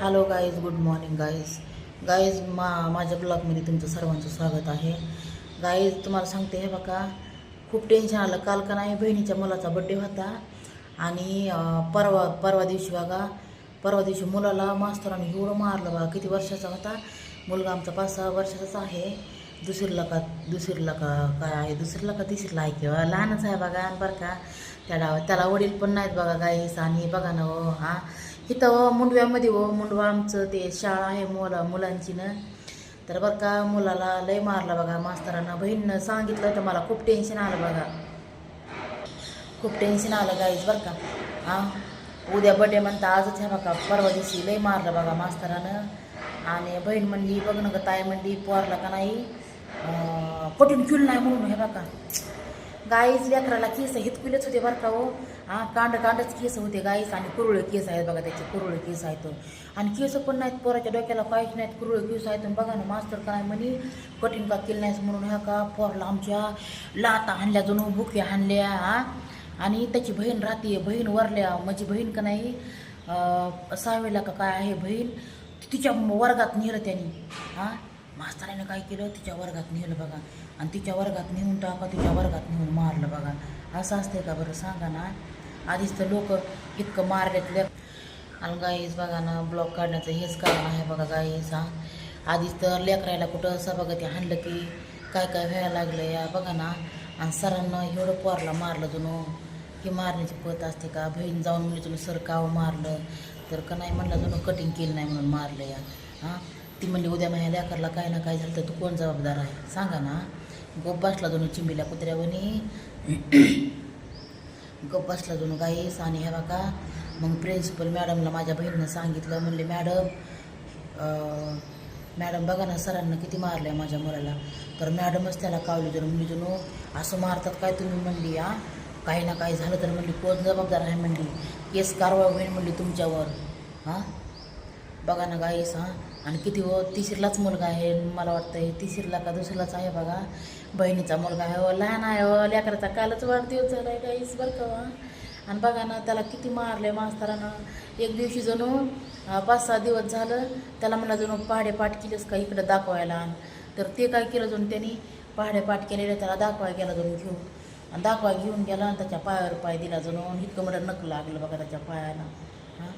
Hello guys good morning guys guys मा माझ्या ब्लॉगमध्ये तुमचं सर्वांचं स्वागत आहे. गाईज तुम्हाला सांगते हे बघा खूप टेन्शन आलं. काल का नाही बहिणीच्या मुलाचा बड्डे होता. आणि परवा परवा दिवशी बघा परवा दिवशी मुलाला मास्तराने एवढं मारलं बघा किती वर्षाचा होता. मुलगा आमचा पाच सहा वर्षाचाच आहे. दुसरीला का दुसरीला का काय आहे? दुसरीला का तिसरीला आहे किंवा लहानच आहे बघा आणि बरं का. त्याला त्याला वडील पण नाहीत बघा गाईस आणि बघा ना हो हा. इथं हो मुंडव्यामध्ये हो मुंडवा आमचं ते शाळा आहे मुला मुलांची ना तर बरं का मुलाला लय मारलं बघा मास्तरानं बहीणनं सांगितलं तर मला खूप टेन्शन आलं बघा. खूप टेन्शन आलं गाईज बरं का. हां उद्या बड्डे म्हणता आजच ह्या बघा परवा दिवशी लय मारलं बघा मास्तरानं. आणि बहीण म्हणली बघ ना ग ताई म्हणली पोरला का नाही अं, पटून नाही म्हणून हे बघा. गाईज लेकराला केस हितकुलेच होते बरं का हो. हां कांड कांडच केस होते गाईस आणि कुरुळे केस आहेत बघा त्याचे कुरुळे केस आहेत. आणि केस पण नाहीत पोराच्या डोक्याला काहीच नाहीत कुरुळे केस आहेत. बघा ना मास्तर काय म्हणे कठीण का केलं नाहीस म्हणून ह्या का पोरला आमच्या लाता आणल्या जणू बुके आणल्या हा. आणि त्याची बहीण राहते बहीण वरल्या. माझी बहीण का नाही सहावीला का काय आहे बहीण तिच्या वर्गात नेलं त्यांनी हां. मास्तराने काय केलं? तिच्या वर्गात नेलं बघा. आणि तिच्या वर्गात नेऊन टाका तिच्या वर्गात नेऊन मारलं बघा. असं असते का बरं? सांगा ना. आधीच तर लोक इतकं मारलेत आणि गाईस बघा ना ब्लॉक काढण्याचं हेच कारण आहे बघा गाईस हा. आधीच तर लेकरायला कुठं असं बघा ते हाणलं की काय काय व्हायला लागलं या बघा ना. आणि सरांना एवढं पोरला मारलं जणू की मारण्याची पत असते का? बहीण जाऊन म्हणजे तुम्ही सर काव मारलं. तर का नाही म्हणलं जुनं कटिंग केलं नाही म्हणून मारलं या हां. ती म्हणली उद्या माझ्या लेकरला काय ना काय झालं तर तू कोण जबाबदार आहे? सांगा ना. गप बसला जणू चिंबीला कुत्र्यावनी गप बसला जणू गाईस आणि हे बाका मग प्रिन्सिपल मॅडमला माझ्या बहिणीनं सांगितलं म्हणले मॅडम मॅडम बघा ना सरांना किती मारलं आहे माझ्या मुलाला. तर मॅडमच त्याला कावली जर म्हणली जणू असं मारतात काय तुम्ही? म्हणली या काही ना काही झालं तर. म्हणली कोण जबाबदार आहे? म्हणली केस कारवाई होईल म्हणली तुमच्यावर. हां बघा ना गाईस हां आणि किती हो तिसरीलाच मुलगा आहे मला वाटतं हे तिसरीला का दुसरीलाच आहे बघा. बहिणीचा मुलगा आहे हो लहान आहे हो लेकराचा कालच वाढदिवस झाला आहे काहीच बरं का आणि बघा ना त्याला किती मारले मास्तरानं. एक दिवशी जणू पाच सहा दिवस झालं त्याला म्हणलं जणू पहाडे पाठ केलेस का इकडं दाखवायला? तर ते काय केलं जणू त्यांनी पहाडे पाठ केलेले त्याला दाखवायला गेला जणू घेऊन. आणि दाखवा घेऊन गेला आणि त्याच्या पायावर पाय दिला जणू. इतकं मोठं नक लागलं बघा त्याच्या पायाला हां?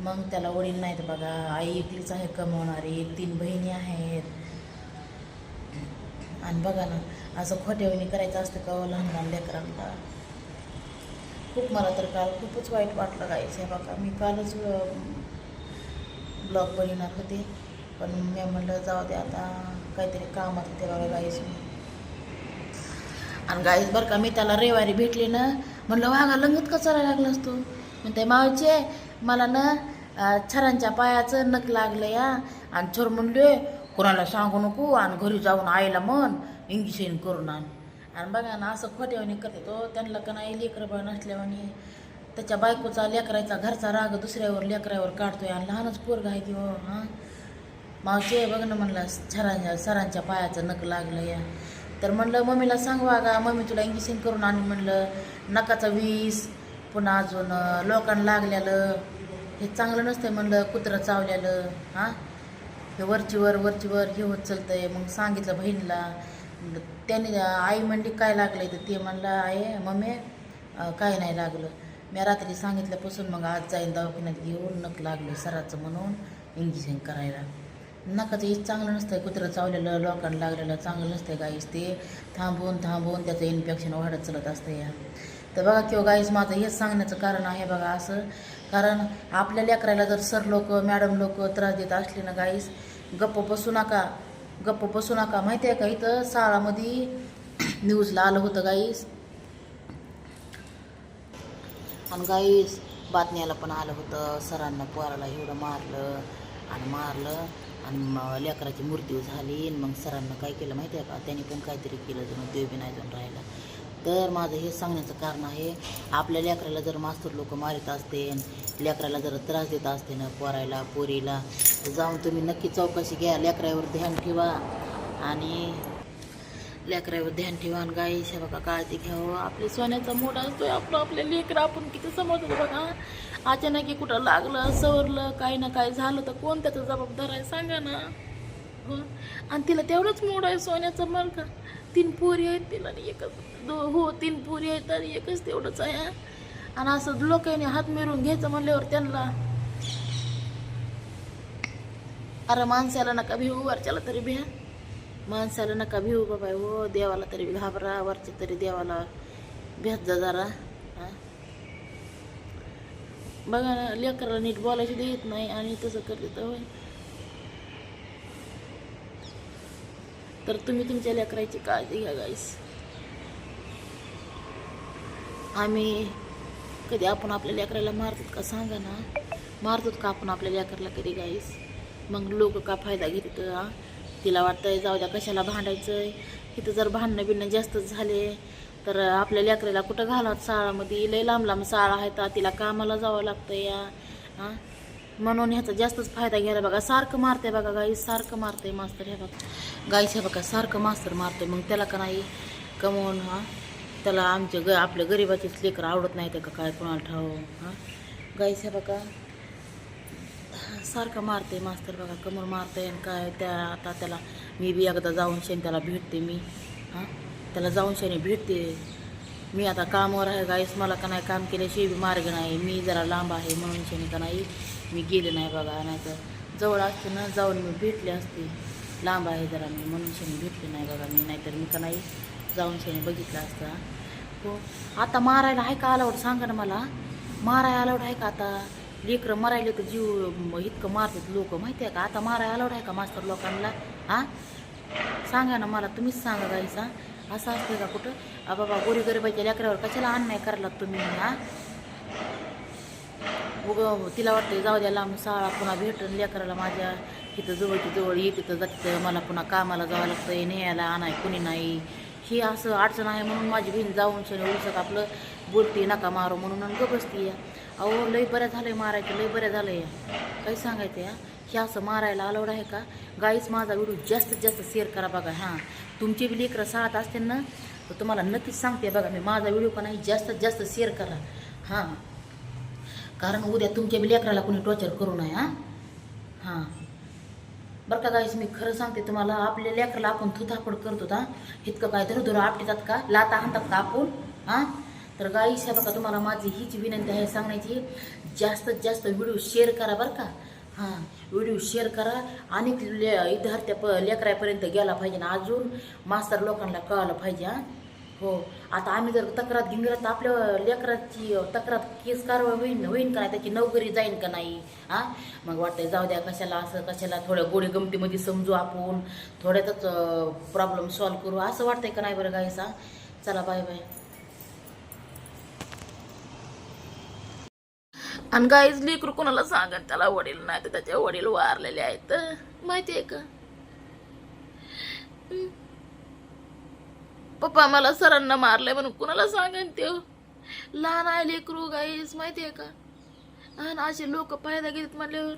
मग त्याला वडील नाहीत बघा. आई एकलीच आहे कमवणारी तीन बहिणी आहेत. आणि बघा ना असं खोट्यावणी करायचं असतं का हो लहान लहान लेकरांना? खूप मला तर काल खूपच वाईट वाटलं गायचं आहे बघा मी कालच ब्लॉग बनवणार होते. पण मी म्हणलं जाऊ दे आता काहीतरी कामात होते बघा गाईस आणि गाईस बरं का मी त्याला रविवारी भेटले ना म्हणलं वाघा लंगत का चालायला लागलास तू? म्हणते मावचे मला ना छरांच्या पायाचं नक लागलं या. आणि छोर म्हणले कोणाला सांगू नको आणि घरी जाऊन आईला म्हण इंग्लिशन करून आण. आणि बघा ना असं खोट्यावानी करते तो. त्यांना का नाही लेकरं बाळ नसल्यावानी त्याच्या बायकोचा लेकरायचा घरचा राग दुसऱ्यावर लेकरावर काढतोय आणि लहानच पोरग आहे की हो हां. मावचे बघ ना म्हणलं छरांच्या सरांच्या पायाचं नक लागलं या. तर म्हणलं मम्मीला सांगवा वागा मम्मी तुला इंजेक्शन करून आणून म्हणलं. नकाचं वीस पुन्हा अजून लोकांना लागलेलं हे चांगलं नसतंय म्हणलं कुत्रं चावलेलं हां? हे वरची वर वरची वर हे होत चालतंय. मग सांगितलं बहिणीला म्हणलं, त्याने आई म्हणली काय लागलंय तर ते म्हणलं आहे मम्मी काय नाही लागलं. मी रात्री सांगितल्यापासून मग आज जाईन दवाखान्यात घेऊन नक लागलं सराचं म्हणून इंजेक्शन करायला. नकाचं हे चांगलं नसतंय कुत्रं चावलेलं लोकांना लागलेलं चांगलं नसतंय गाईस ते थांबून थांबून त्याचं इन्फेक्शन वाढत चालत असतं या तर बघा किंवा गाईस माझं हेच सांगण्याचं कारण आहे बघा असं. कारण आपल्या लेकराला जर सर लोक मॅडम लोक त्रास देत असले ना गाईस गप्प बसू नका. गप्प बसू नका. माहिती आहे का? इथं शाळामध्ये न्यूजला आलं होतं गाईस आणि गाईस बातम्याला पण आलं होतं. सरांना पोराला एवढं मारलं आणि मारलं आणि लेकराची मृत्यू झाली. मग सरांना काय केलं माहिती आहे का? त्यांनी पण काहीतरी केलं. जणू देव बी नाही जाऊन राहिला. तर माझं हे सांगण्याचं कारण आहे आपल्या लेकराला जर मास्तर लोक मारित असते लेकराला जर त्रास देत असते ना पोरायला पोरीला तर जाऊन तुम्ही नक्की चौकशी घ्या. लेकरावर ध्यान ठेवा आणि लेकरावर ध्यान ठेवा आणि गाई बघा काळजी घ्यावं. आपल्या सोन्याचा मोड असतो आपलं आपल्या लेकरं आपण किती समजतो बघा. अचानक कुठं लागलं सवरलं काही ना काय झालं तर कोण त्याचा जबाबदार आहे सांगा ना. हं? आणि तिला तेवढंच मूड आहे सोन्याचं मल का. तीन पोरी आहेत तिला आणि एकच. दो हो तीन पोरी आहेत आणि एकच तेवढंच आहे आणि असं लोकांनी हात मिरून घ्यायचं म्हणल्यावर त्यांना अरे माणसाला नका भिवू वरच्याला तरी भ्या. माणसाला नका भिवू बाबा हो देवाला तरी घाबरा वरच्या तरी देवाला भेट जा जरा बघा ना लेकराला नीट बोलायची देत नाही आणि तसं करते तर तर तुम्ही तुमच्या लेकराची काळजी घ्या गाईस आम्ही कधी आपण आपल्या लेकराला मारतात का सांगा ना? मारतात का आपण आपल्या लेकराला कधी गाईस मग लोक का फायदा घेतात तिला वाटतंय जाऊ द्या कशाला भांडायचंय? इथं जर भांडणं बिणणं जास्तच झाले तर आपल्या लेकराला कुठं घालत शाळामध्ये लय लांब लांब शाळा आहेत तिला कामाला जावं लागतं या हां? म्हणून ह्याचा जास्तच फायदा घ्यायला बघा. सारखं मारते बघा गाई सारखं मारते मास्तर हे बघा. गाईच बघा सारखं मास्तर मारते मग त्याला का नाही? कमवून हा. त्याला आमच्या ग आपल्या गरिबाचीच लेकरं आवडत नाही का काय? कोणाला ठाव हां? गाईच बघा. सारखं मारते मास्तर बघा. कमर मारते आणि काय? त्या आता त्याला मी बी एकदा जाऊन शेण त्याला भेटते मी हां? त्याला जाऊन शेणी भेटते. मी आता कामावर आहे गाईस मला का नाही काम केल्याशिवाय बी मार्ग नाही. मी जरा लांब आहे म्हणून शेणी का नाही मी गेले नाही बघा. नाही तर जवळ असते ना जाऊन मी भेटले असते. लांब आहे जरा मी म्हणून शेणी भेटले नाही बघा मी. नाहीतर मी का नाही जाऊन शेणी बघितलं असतं. हो. आता मारायला आहे का अलाउड सांगा ना मला. मारायला अलाउड आहे का आता? लेकरं मरायले तर जीव इतकं मारतात लोक. माहिती आहे का? आता मारायला अलाउड आहे का मास्तर लोकांना? हां? सांगा ना मला. तुम्हीच सांगा गाईसा असं असतं का कुठं? आ बाबा गोरी गरिबाच्या लेकरावर कशाला अन्याय करायला तुम्ही हां उग तिला वाटतं जाऊ द्या लांब साळा पुन्हा भेटून लेकराला माझ्या. तिथं जवळची जवळ ये तिथं जातं मला पुन्हा कामाला जावं लागतं न्यायला आणाय कुणी नाही. ही असं अडचण आहे म्हणून माझी बहीण जाऊन शनी उलसक आपलं बोलते नका मारो म्हणून आणि गप बसते या अहो लय बऱ्या आहे मारायचं लय बऱ्या झालं या काही सांगायचं या हे असं मारायला अलाउड आहे का? गाईच माझा व्हिडिओ जास्तीत जास्त शेअर करा बघा हां. तुमचे बी लेकरं साथ असते ना तर तुम्हाला नक्कीच सांगते बघा मी माझा व्हिडिओ पण आहे जास्तीत जास्त शेअर करा हां. कारण उद्या तुमच्या बी लेकराला कोणी टॉर्चर करू नये हां. हां. बरं का गाईस मी खरं सांगते तुम्हाला आपल्या लेकराला आपण थुथापड करतो का इतकं काय धरू धरू आपटतात का? लाता आणतात का आपण? हां? तर गाईस हे बघा तुम्हाला माझी हीच विनंती आहे सांगण्याची. जास्तीत जास्त व्हिडिओ शेअर करा बरं का. हां. व्हिडिओ शेअर करा आणि ले विद्यार्थ्या प लेकरापर्यंत गेला पाहिजे ना. अजून मास्तर लोकांना कळालं पाहिजे हां. हो. आता आम्ही जर तक्रार घेऊन गेलो तर आपल्या लेकराची तक्रार केस कारवाई होईन होईन का नाही? त्याची नोकरी जाईन का नाही? हां. मग वाटतंय जाऊ द्या कशाला असं कशाला थोड्या गोडी गमतीमध्ये समजू आपण. थोड्यातच प्रॉब्लेम सॉल्व्ह करू. असं वाटतंय का नाही बरं गाईसा चला बाय बाय आणि गाईज लेकरू कोणाला सांगत त्याला वडील नाही तर त्याचे वडील वारलेले आहेत. माहिती आहे का? पप्पा मला सरांना मारलंय म्हणून कुणाला सांगन ते लहान आहे लेकरू गाईज माहिती आहे का? आणि असे लोक फायदा घेत म्हटल्यावर